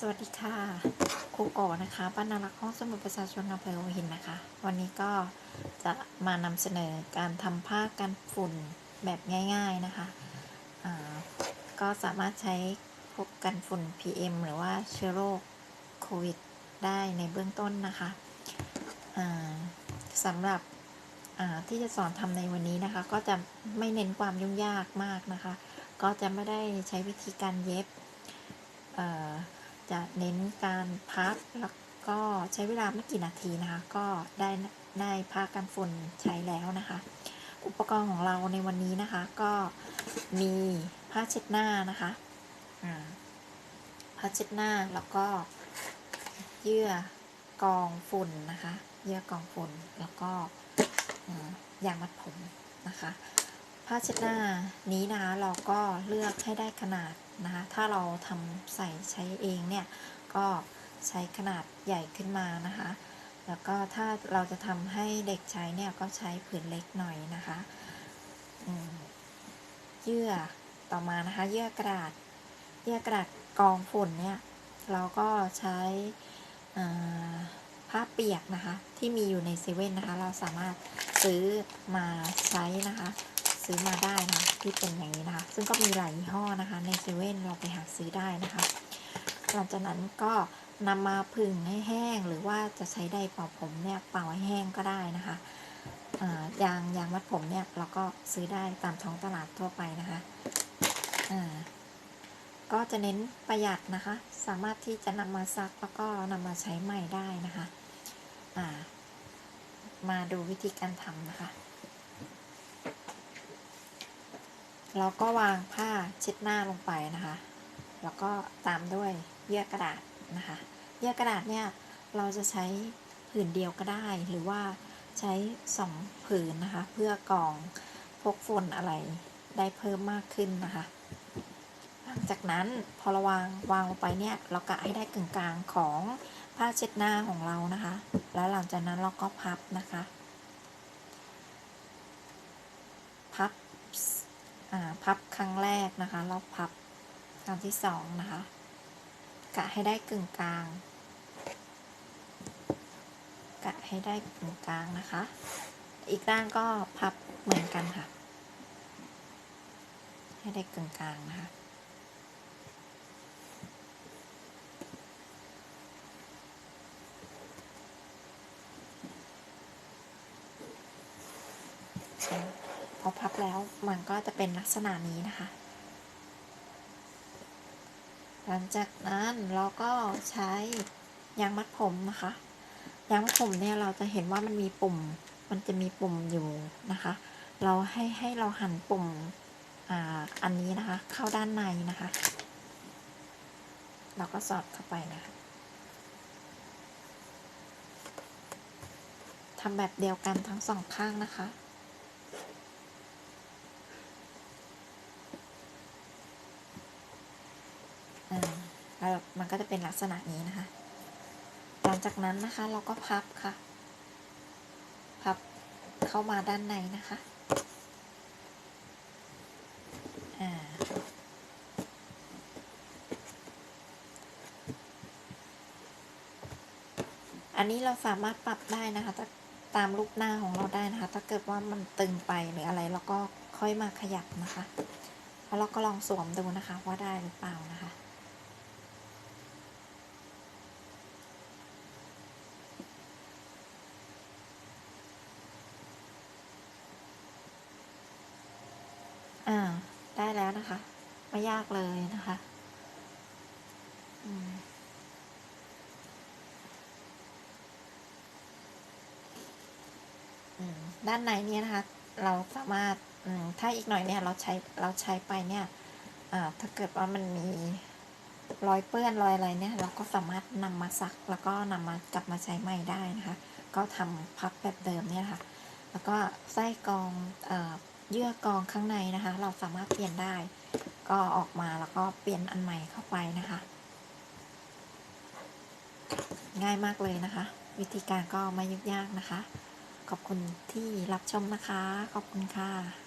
สวัสดีค่ะครูโกนะคะบ้านนารักห้องสมุดประชาชนอำเภอหัวหินนะคะ วันนี้ก็จะมานำเสนอการทำผ้ากันฝุ่นแบบง่าย ๆนะคะก็สามารถใช้พวกกันฝุ่น PM หรือว่าเชื้อโรคโควิด ได้ในเบื้องต้นนะคะสำหรับที่จะสอนทำในวันนี้นะคะ ก็จะไม่เน้นความยุ่งยากมากนะคะ ก็จะไม่ได้ใช้วิธีการเย็บ จะเน้นการพับแล้วก็ใช้เวลาไม่กี่นาทีนะคะ ก็ได้ได้ผ้ากันฝุ่นใช้แล้วนะคะ อุปกรณ์ของเราในวันนี้นะคะ ก็มีผ้าเช็ดหน้านะคะผ้าเช็ดหน้าแล้วก็เยื่อกองฝุ่นนะคะ เยื่อกองฝุ่นแล้วก็ยางมัดผมนะคะ ผ้าเช็ดหน้านี้นะคะเราก็เลือกให้ได้ขนาดนะคะ ถ้าเราทำใส่ใช้เองเนี่ย ก็ใช้ขนาดใหญ่ขึ้นมานะคะ แล้วก็ถ้าเราจะทำให้เด็กใช้เนี่ยก็ใช้ผืนเล็กหน่อยนะคะเยื่อต่อมานะคะเยื่อกระดาษ เยื่อกระดาษกองฝุ่นเนี่ยเราก็ใช้ผ้าเปียกนะคะ ที่มีอยู่ในเซเว่นนะคะ เราสามารถซื้อมาใช้นะคะ ซื้อมาได้นะที่เป็นอย่างนี้นะคะ ซึ่งก็มีหลายยี่ห้อนะคะ ในเซเว่นเราไปหาซื้อได้นะคะ หลังจากนั้นก็นำมาผึ่งให้แห้ง หรือว่าจะใช้ไดร์เป่าผมเนี่ยเป่าให้แห้งก็ได้นะคะยางยางมัดผมเนี่ยเราก็ซื้อได้ตามท้องตลาดทั่วไปนะคะก็จะเน้นประหยัดนะคะ สามารถที่จะนำมาซักแล้วก็นำมาใช้ใหม่ได้นะคะมาดูวิธีการทำนะคะ เราก็วางผ้าเช็ดหน้าลงไปนะคะ แล้วก็ตามด้วยเยื่อกระดาษนะคะ เยื่อกระดาษเนี่ยเราจะใช้ผืนเดียวก็ได้หรือว่าใช้สองผืนนะคะ เพื่อกองพกฝุ่นอะไรได้เพิ่มมากขึ้นนะคะ หลังจากนั้นพอเราวางวางลงไปเนี่ยเรากะให้ได้กึ่งกลางของผ้าเช็ดหน้าของเรานะคะ แล้วหลังจากนั้นเราก็พับนะคะ พับ พับครั้งแรกนะคะแล้วพับครั้งที่สองนะคะ กะให้ได้กึ่งกลาง กะให้ได้กึ่งกลางนะคะ อีกด้านก็พับเหมือนกันค่ะ ให้ได้กึ่งกลางนะคะ พอพับแล้วมันก็จะเป็นลักษณะนี้นะคะ หลังจากนั้นเราก็ใช้ยางมัดผมนะคะ ยางมัดผมเนี่ยเราจะเห็นว่ามันมีปุ่ม มันจะมีปุ่มอยู่นะคะ เราให้ให้เราหันปุ่มอ่าอันนี้นะคะ เข้าด้านในนะคะ เราก็สอดเข้าไปนะคะทำแบบเดียวกันทั้งสองข้างนะคะ อ่าแล้วมันก็ จะเป็นลักษณะนี้นะคะ หลังจากนั้นนะคะเราก็พับค่ะ พับเข้ามาด้านในนะคะอันนี้เราสามารถปรับได้นะคะถ้าตามรูปหน้าของเราได้นะคะ ถ้าเกิดว่ามันตึงไปหรืออะไรเราก็ค่อยมาขยับนะคะ แล้วเราก็ลองสวมดูนะคะว่าได้หรือเปล่านะคะ อ่า ได้ แล้วนะคะ ไม่ยากเลยนะคะด้านในเนี่ยนะคะ เราสามารถถ้าอีกหน่อยเนี่ยเราใช้เราใช้ไปเนี่ยถ้าเกิดว่ามันมีรอยเปื้อนรอยอะไรเนี่ย เราก็สามารถนำมาซัก แล้วก็นำมากลับมาใช้ใหม่ได้นะคะ ก็ทำพับแบบเดิมเนี่ยค่ะ แล้วก็ไส้กรอง เยื่อกรองข้างในนะคะ เราสามารถเปลี่ยนได้ ก็ออกมาแล้วก็เปลี่ยนอันใหม่เข้าไปนะคะ ง่ายมากเลยนะคะ วิธีการก็ไม่ยุ่งยากนะคะ ขอบคุณที่รับชมนะคะ ขอบคุณค่ะ